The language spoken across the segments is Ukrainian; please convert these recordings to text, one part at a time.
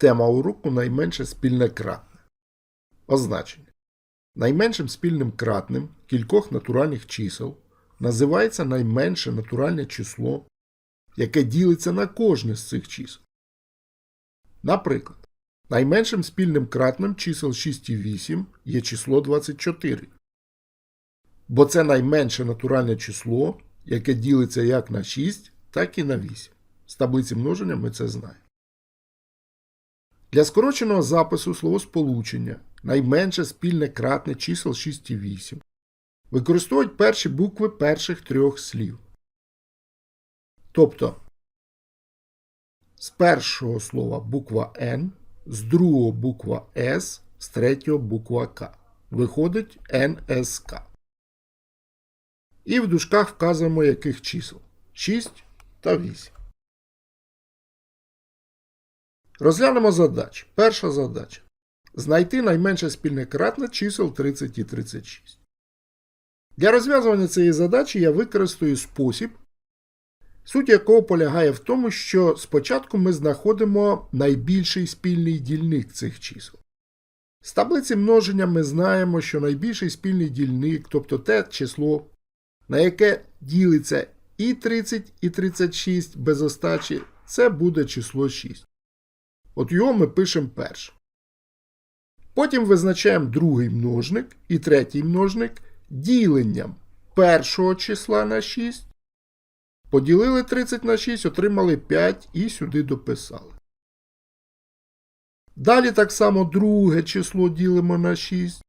Тема уроку найменше спільне кратне. Означення. Найменшим спільним кратним кількох натуральних чисел називається найменше натуральне число, яке ділиться на кожне з цих чисел. Наприклад, найменшим спільним кратним чисел 6 і 8 є число 24. Бо це найменше натуральне число, яке ділиться як на 6, так і на 8. З таблиці множення ми це знаємо. Для скороченого запису словосполучення найменше спільне кратне чисел 6 і 8 використовують перші букви перших трьох слів. Тобто з першого слова буква Н, з другого буква С, з третього буква К. Виходить НСК. І в дужках вказуємо яких чисел 6 та 8. Розглянемо задачі. Перша задача. Знайти найменше спільне кратне чисел 30 і 36. Для розв'язування цієї задачі я використаю спосіб, суть якого полягає в тому, що спочатку ми знаходимо найбільший спільний дільник цих чисел. З таблиці множення ми знаємо, що найбільший спільний дільник, тобто те число, на яке ділиться і 30, і 36 без остачі, це буде число 6. От його ми пишемо перше. Потім визначаємо другий множник і третій множник діленням першого числа на 6. Поділили 30 на 6, отримали 5 і сюди дописали. Далі так само друге число ділимо на 6.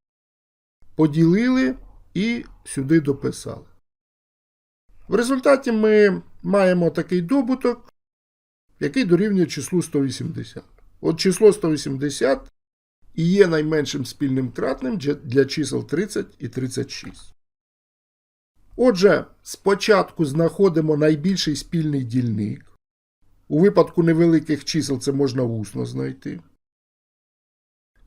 Поділили і сюди дописали. В результаті ми маємо такий добуток, який дорівнює числу 180. От число 180 і є найменшим спільним кратним для чисел 30 і 36. Отже, спочатку знаходимо найбільший спільний дільник. У випадку невеликих чисел це можна усно знайти.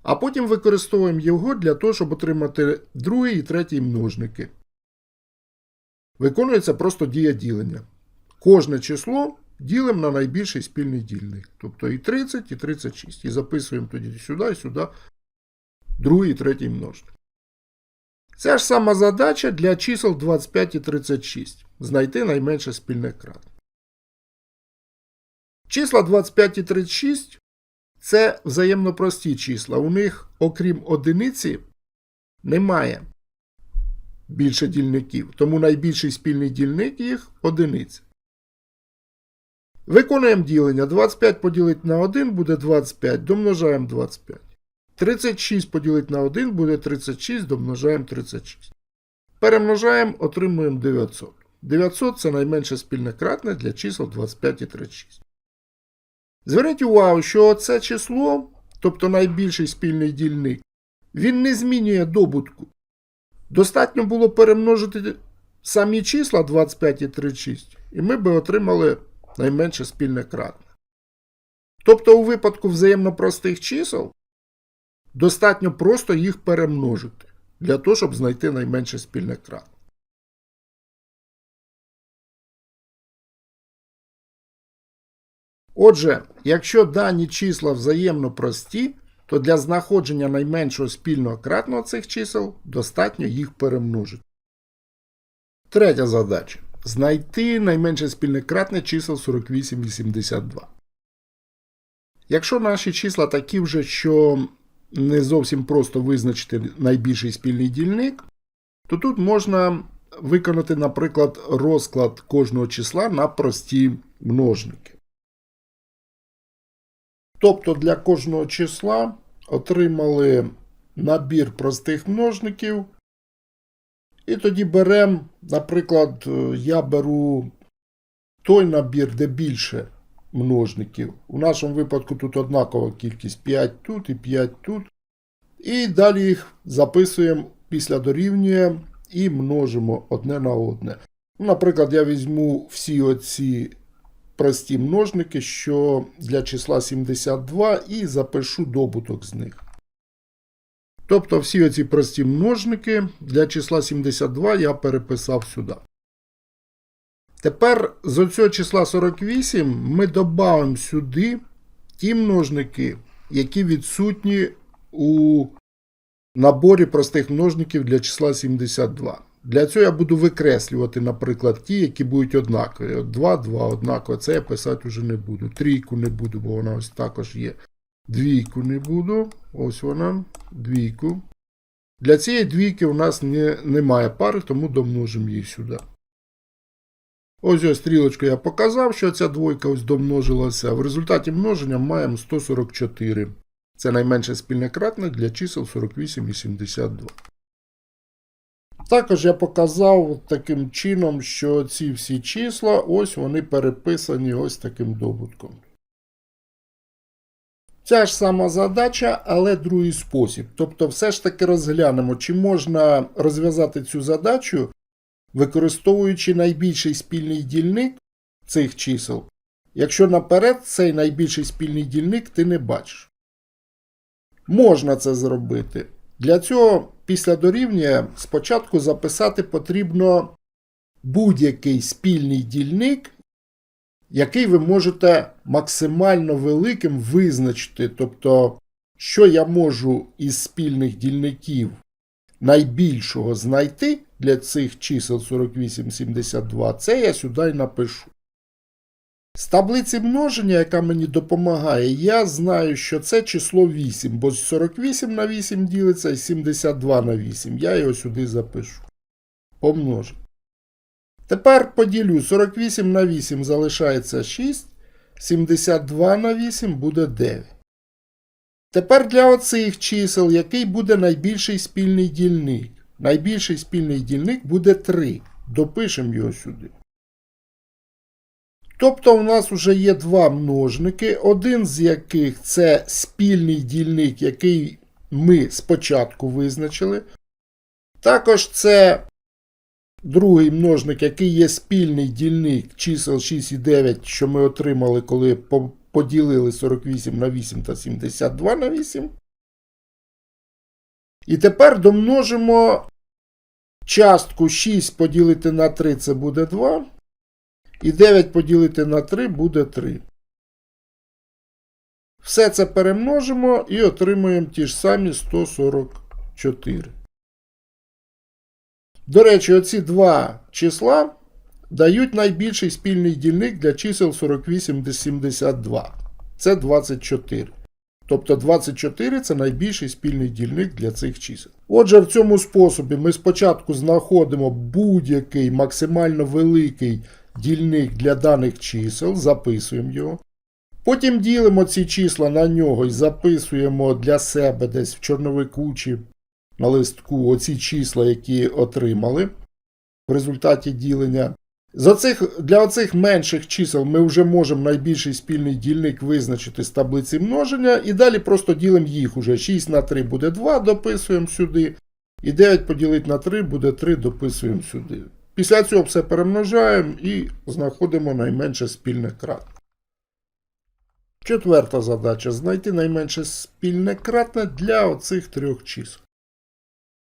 А потім використовуємо його для того, щоб отримати другий і третій множники. Виконується просто дія ділення. Кожне число ділимо на найбільший спільний дільник. Тобто і 30, і 36. І записуємо тоді сюди і сюди другий і третій множник. Ця ж сама задача для чисел 25 і 36. Знайти найменше спільне кратне. Числа 25 і 36 це взаємно прості числа. У них, окрім одиниці, немає більше дільників. Тому найбільший спільний дільник їх одиниця. Виконуємо ділення. 25 поділити на 1 буде 25, домножаємо 25. 36 поділити на 1 буде 36, домножаємо 36. Перемножаємо, отримуємо 900. 900 це найменше спільне кратне для чисел 25 і 36. Зверніть увагу, що це число, тобто найбільший спільний дільник, він не змінює добутку. Достатньо було перемножити самі числа 25 і 36, і ми би отримали найменше спільне кратне. Тобто, у випадку взаємно простих чисел достатньо просто їх перемножити для того, щоб знайти найменше спільне кратне. Отже, якщо дані числа взаємно прості, то для знаходження найменшого спільного кратного цих чисел достатньо їх перемножити. Третя задача. Знайти найменше спільне кратне чисел 48 і 72. Якщо наші числа такі вже, що не зовсім просто визначити найбільший спільний дільник, то тут можна виконати, наприклад, розклад кожного числа на прості множники. Тобто для кожного числа отримали набір простих множників. І тоді беремо, наприклад, я беру той набір, де більше множників. У нашому випадку тут однакова кількість 5 тут і 5 тут. І далі їх записуємо після дорівнює і множимо одне на одне. Наприклад, я візьму всі оці прості множники, що для числа 72, і запишу добуток з них. Тобто всі оці прості множники для числа 72 я переписав сюди. Тепер з оцього числа 48 ми додамо сюди ті множники, які відсутні у наборі простих множників для числа 72. Для цього я буду викреслювати, наприклад, ті, які будуть однакові. От 2, 2 однаково. Це я писати вже не буду. Трійку не буду, бо вона ось також є. Двійку не буду. Ось вона. Двійку. Для цієї двійки у нас не, немає пари, тому домножимо її сюди. Ось ось стрілочку я показав, що ця двойка ось домножилася. В результаті множення маємо 144. Це найменше спільне кратне для чисел 48 і 72. Також я показав таким чином, що ці всі числа, ось вони переписані ось таким добутком. Ця ж сама задача, але другий спосіб. Тобто, все ж таки розглянемо, чи можна розв'язати цю задачу, використовуючи найбільший спільний дільник цих чисел, якщо наперед цей найбільший спільний дільник ти не бачиш. Можна це зробити. Для цього після дорівнює спочатку записати потрібно будь-який спільний дільник, який ви можете максимально великим визначити. Тобто, що я можу із спільних дільників найбільшого знайти для цих чисел 48, 72, це я сюди й напишу. З таблиці множення, яка мені допомагає, я знаю, що це число 8, бо 48 на 8 ділиться і 72 на 8. Я його сюди запишу. Помножу. Тепер поділю 48 на 8 залишається 6, 72 на 8 буде 9. Тепер для оцих чисел, який буде найбільший спільний дільник? Найбільший спільний дільник буде 3. Допишемо його сюди. Тобто у нас вже є два множники, один з яких це спільний дільник, який ми спочатку визначили. Також це другий множник, який є спільний дільник чисел 6 і 9, що ми отримали, коли поділили 48 на 8 та 72 на 8. І тепер домножимо частку 6 поділити на 3 це буде 2. І 9 поділити на 3 буде 3. Все це перемножимо і отримуємо ті ж самі 144. До речі, оці два числа дають найбільший спільний дільник для чисел 48 до 72. Це 24. Тобто 24 це найбільший спільний дільник для цих чисел. Отже, в цьому способі ми спочатку знаходимо будь-який максимально великий дільник для даних чисел, записуємо його. Потім ділимо ці числа на нього і записуємо для себе десь в чорновику чи на листку оці числа, які отримали в результаті ділення. З оцих, для оцих менших чисел ми вже можемо найбільший спільний дільник визначити з таблиці множення, і далі просто ділимо їх уже. 6 на 3 буде 2, дописуємо сюди. І 9 поділити на 3 буде 3, дописуємо сюди. Після цього все перемножаємо і знаходимо найменше спільне кратне. Четверта задача знайти найменше спільне кратне для оцих трьох чисел.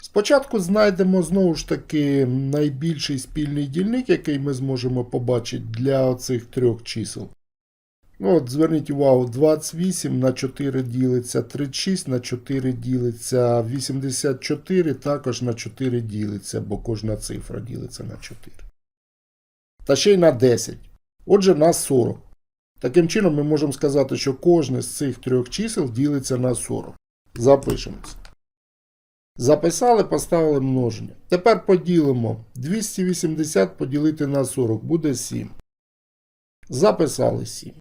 Спочатку знайдемо знову ж таки найбільший спільний дільник, який ми зможемо побачити для оцих трьох чисел. Ну, от, Зверніть увагу, 28 на 4 ділиться, 36 на 4 ділиться, 84 також на 4 ділиться, бо кожна цифра ділиться на 4. Та ще й на 10. Отже, на 40. Таким чином, ми можемо сказати, що кожне з цих трьох чисел ділиться на 40. Запишемо це. Записали, поставили множення. Тепер поділимо 280 поділити на 40 буде 7. Записали 7.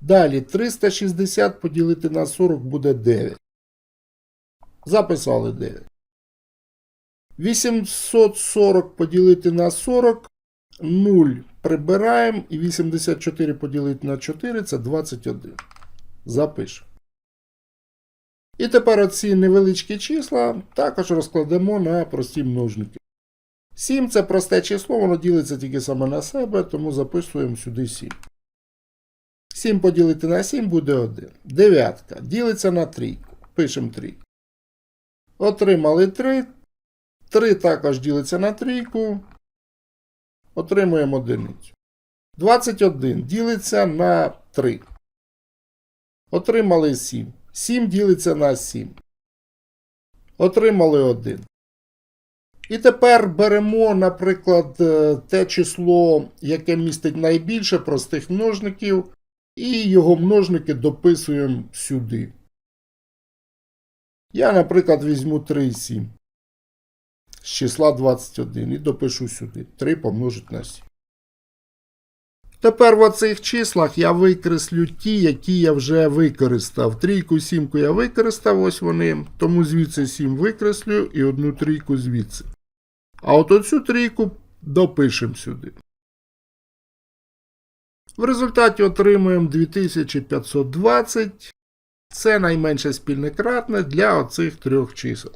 Далі 360 поділити на 40 буде 9. Записали 9. 840 поділити на 40 0 прибираємо і 84 поділити на 4 це 21. Запишемо. І тепер оці невеличкі числа також розкладемо на прості множники. 7 це просте число, воно ділиться тільки саме на себе, тому записуємо сюди 7. 7 поділити на 7 буде 1. Дев'ятка ділиться на трійку. Пишемо трійку. Отримали 3. 3 також ділиться на трійку. Отримуємо одиницю. 21 ділиться на 3. Отримали 7. 7 ділиться на 7. Отримали 1. І тепер беремо, наприклад, е, те число, яке містить найбільше простих множників, і його множники дописуємо сюди. Я, наприклад, візьму 3,7 з числа 21 і допишу сюди. 3 помножить на 7. Тепер в оцих числах я викреслю ті, які я вже використав. Трійку, сімку я використав, ось вони. Тому звідси 7 викреслю і одну трійку звідси. А от оцю трійку допишемо сюди. В результаті отримуємо 2520. Це найменше спільне кратне для оцих трьох чисел.